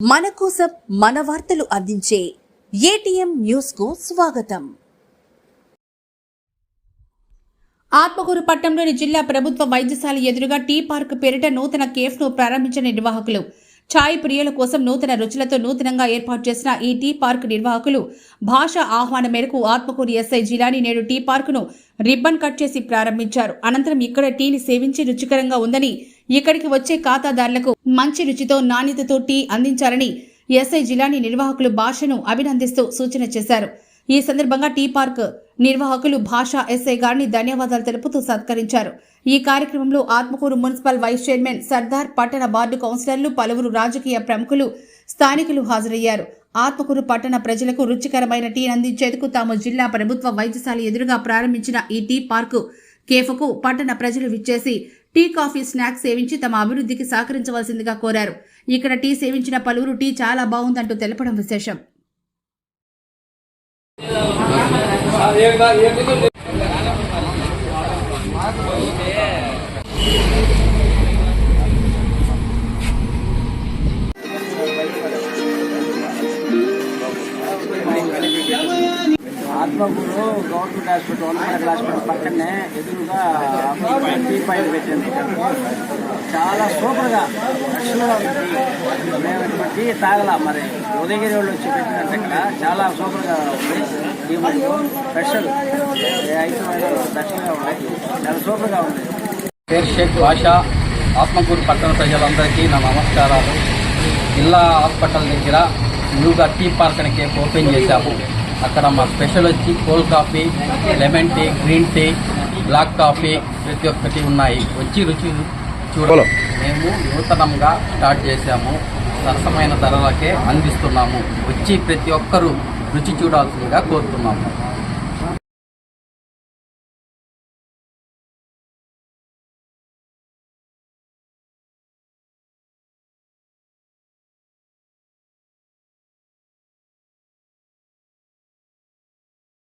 మన కోసం మన వార్తలు అందించే ఏటీఎం న్యూస్కు స్వాగతం. ఆత్మకూరు పట్టణంలోని జిల్లా ప్రభుత్వ వైద్యశాల ఎదురుగా టీ పార్క్ పేరిట నూతన కేఫ్ను ప్రారంభించిన నిర్వాహకులు ఛాయ్ ప్రియుల కోసం నూతన రుచులతో నూతనంగా ఏర్పాటు చేసిన ఈ టీ పార్క్ నిర్వాహకులు భాష ఆహ్వానం మేరకు ఆత్మకూరు ఎస్ఐ జిలాని నేడు టీ పార్క్ను రిబ్బన్ కట్ చేసి ప్రారంభించారు. అనంతరం ఇక్కడ టీని సేవించి రుచికరంగా ఉందని ఇక్కడికి వచ్చే ఖాతాదారులకు మంచి రుచితో నాణ్యతతో టీ అందించాలని ఎస్ఐ జిలాని నిర్వాహకులు భాషను అభినందిస్తూ సూచన చేశారు. ఈ సందర్భంగా టీ పార్క్ నిర్వాహకులు భాషా ఎస్ఐ గారిని ధన్యవాదాలు తెలుపుతూ సత్కరించారు. ఈ కార్యక్రమంలో Atmakur municipal vice chairman Sardar పట్టణ వార్డు కౌన్సిలర్లు పలువురు రాజకీయ ప్రముఖులు స్థానికులు హాజరయ్యారు. ఆత్మకూరు పట్టణ ప్రజలకు రుచికరమైన టీ అందించేందుకు తాము జిల్లా ప్రభుత్వ వైద్యశాల ఎదురుగా ప్రారంభించిన ఈ టీ పార్కు కేఫ్కు పట్టణ ప్రజలు విచ్చేసి టీ కాఫీ స్నాక్స్ సేవించి తమ అభివృద్ధికి సహకరించవలసిందిగా కోరారు. ఇక్కడ టీ సేవించిన పలువురు టీ చాలా బాగుందంటూ తెలపడం విశేషం. Atmakur government hospital government hospital పక్కనే ఎదురుగా టీ పాయింట్ పెట్టింది చాలా సూపర్గా ఫ్రెష్గా ఉంది. మేము టీ తాగలా మరి. ఉదయగిరి వాళ్ళు వచ్చి పెట్టినట్టు ఇక్కడ చాలా సూపర్గా ఉంది. టీ మరియు స్పెషల్. ఏ ఐటమ్ ఫ్రెష్గా ఉన్నాయి. చాలా సూపర్గా ఉంది. పేరు షేక్ భాష ఆత్మకూరు పట్టణ ప్రజలందరికీ నా నమస్కారాలు. జిల్లా హాస్పిటల్ దగ్గర న్యూగా టీ పార్క్ కేఫ్ ఓపెన్ చేశాము. అక్కడ మా స్పెషల్ వచ్చి cold coffee lemon tea green tea black coffee ప్రతి ఒక్కటి ఉన్నాయి. వచ్చి రుచి చూడాలి మేము నూతనంగా స్టార్ట్ చేశాము. సరసమైన ధరలకే అందిస్తున్నాము. వచ్చి ప్రతి ఒక్కరూ రుచి చూడాల్సిందిగా కోరుతున్నాము.